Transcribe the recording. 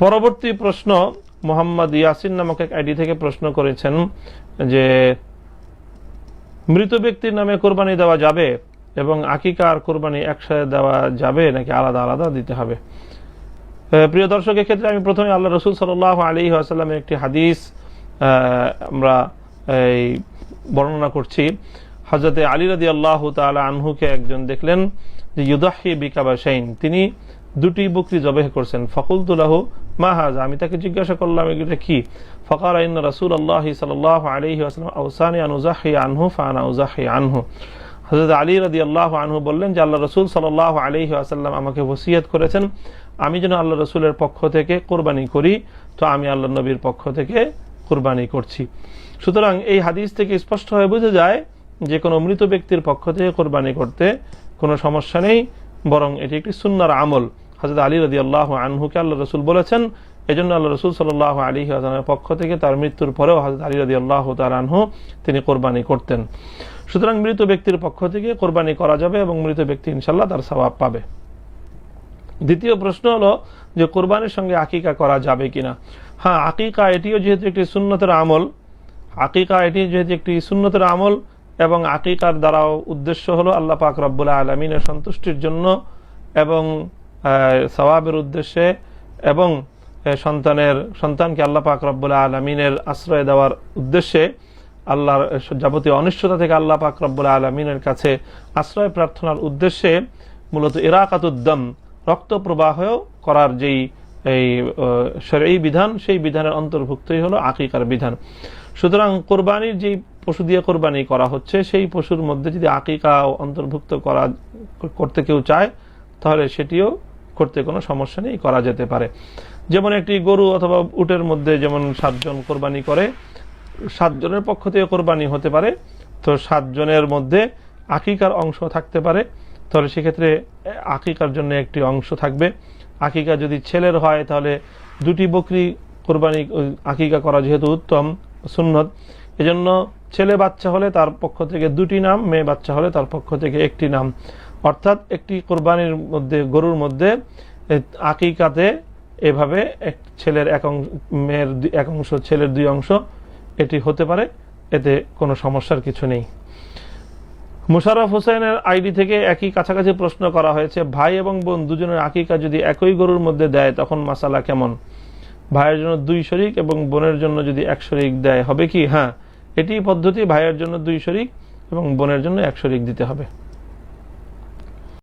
পরবর্তী প্রশ্ন, মোহাম্মদ ইয়াসিন নামক এক আইডি থেকে প্রশ্ন করেছেন যে, মৃত ব্যক্তির নামে কোরবানি দেওয়া যাবে এবং আকিকা আর কোরবানি একসাথে দেওয়া যাবে নাকি আলাদা আলাদা দিতে হবে? প্রিয় দর্শকের ক্ষেত্রে আমি প্রথমে আল্লাহ রসুল সাল আলী আসাল্লামের একটি হাদিস আমরা এই বর্ণনা করছি। হজরতে আলী রাদি আল্লাহ তালা আনহুকে একজন দেখলেন যে, ইউদাহি বিকাবাসাইন তিনি দুটি বকরি জবেহ করছেন। ফকুলতুল্লাহ মাহাজ আমি তাকে জিজ্ঞাসা করলাম এটা কি? ফকার আইন রাসুল আল্লাহ সাল আলহি আসলাম আউসানি আনহু ফানা আনহু। হজরত আলী রাদি আল্লাহ আনহু বললেন যে, আল্লাহ রসুল সাল আলহি আসাল্লাম আমাকে ওসিয়ত করেছেন। আমি যেন আল্লাহ রসুলের পক্ষ থেকে কোরবানি করি, তো আমি আল্লাহ নবীর পক্ষ থেকে কোরবানি করছি। সুতরাং এই হাদিস থেকে স্পষ্ট হয়ে বোঝা যায় যে, কোনো মৃত ব্যক্তির পক্ষ থেকে কোরবানি করতে কোনো সমস্যা নেই, বরং এটি একটি সুন্নার আমল। হজরত আলী রদি আল্লাহ আনহুকে আল্লাহ রসুল বলেছেন, এজন্য আল্লাহ রসুল সাল্লাহ আলী আজমের পক্ষ থেকে তার মৃত্যুর পরেও হজরত আলী রদি আল্লাহ তার আনহু তিনি কোরবানি করতেন। সুতরাং মৃত ব্যক্তির পক্ষ থেকে কোরবানি করা যাবে এবং মৃত ব্যক্তি ইনশাল্লাহ তার স্বভাব পাবে। দ্বিতীয় প্রশ্ন হলো যে কোরবানির সঙ্গে আকিকা করা যাবে কিনা। হ্যাঁ আকিকা এটিও যেহেতু একটি সুন্নতের আমল, আকিকা এটি যেহেতু একটি সুন্নতের আমল এবং আকিকার দ্বারাও উদ্দেশ্য হলো আল্লাহ পাক রব্বুল্লাহ আলমিনের সন্তুষ্টির জন্য এবং সবাবের উদ্দেশ্যে এবং সন্তানের, সন্তানকে আল্লাহ পাক রব্বুল্লাহ আলমিনের আশ্রয় দেওয়ার উদ্দেশ্যে আল্লাহর যাবতীয় অনিষ্টতা থেকে আল্লাহ পাক রব্বুল্লাহ আলমিনের কাছে আশ্রয় প্রার্থনার উদ্দেশ্যে মূলত ইরাকাতুদ্দম, রক্ত প্রবাহ করার যেই, এই এই বিধান, সেই বিধানের অন্তর্ভুক্তই হলো আকিকার বিধান। সুতরাং কোরবানির যেই পশু দিয়ে কোরবানি করা হচ্ছে, সেই পশুর মধ্যে যদি আকিকা অন্তর্ভুক্ত করা, করতে কেউ চায়, তাহলে সেটিও করতে কোনো সমস্যা নেই, করা যেতে পারে। যেমন একটি গরু অথবা উটের মধ্যে যেমন সাতজন কোরবানি করে, সাতজনের পক্ষ থেকে কোরবানি হতে পারে। তো সাতজনের মধ্যে আকিকার অংশ থাকতে পারে। তাহলে সেক্ষেত্রে আকিকার জন্য একটি অংশ থাকবে। আকিকা যদি ছেলের হয়, তাহলে দুটি বকরি কোরবানি, আকিকা করা যেহেতু উত্তম, সুন্নত। এজন্য ছেলে বাচ্চা হলে তার পক্ষ থেকে দুটি নাম, মেয়ে বাচ্চা হলে তার পক্ষ থেকে একটি নাম। অর্থাৎ একটি কোরবানির মধ্যে, গরুর মধ্যে আকিকাতে এভাবে এক ছেলের এক অংশ মেয়ের এক অংশ, ছেলের দুই অংশ, এটি হতে পারে। এতে কোনো সমস্যার কিছু নেই। মুশারফ হোসেনের আইডি থেকে একই কাছাকাছি প্রশ্ন করা হয়েছে, ভাই এবং বোন দুজনের আকিকা যদি একই গরুর মধ্যে দেয়, তখন মাসালা কেমন? ভাইয়ের জন্য দুই শরিক এবং বোনের জন্য যদি এক শরিক দেয়, হবে কি? হ্যাঁ এটি পদ্ধতি, ভাইয়ের জন্য দুই শরিক এবং বোনের জন্য এক শরিক দিতে হবে।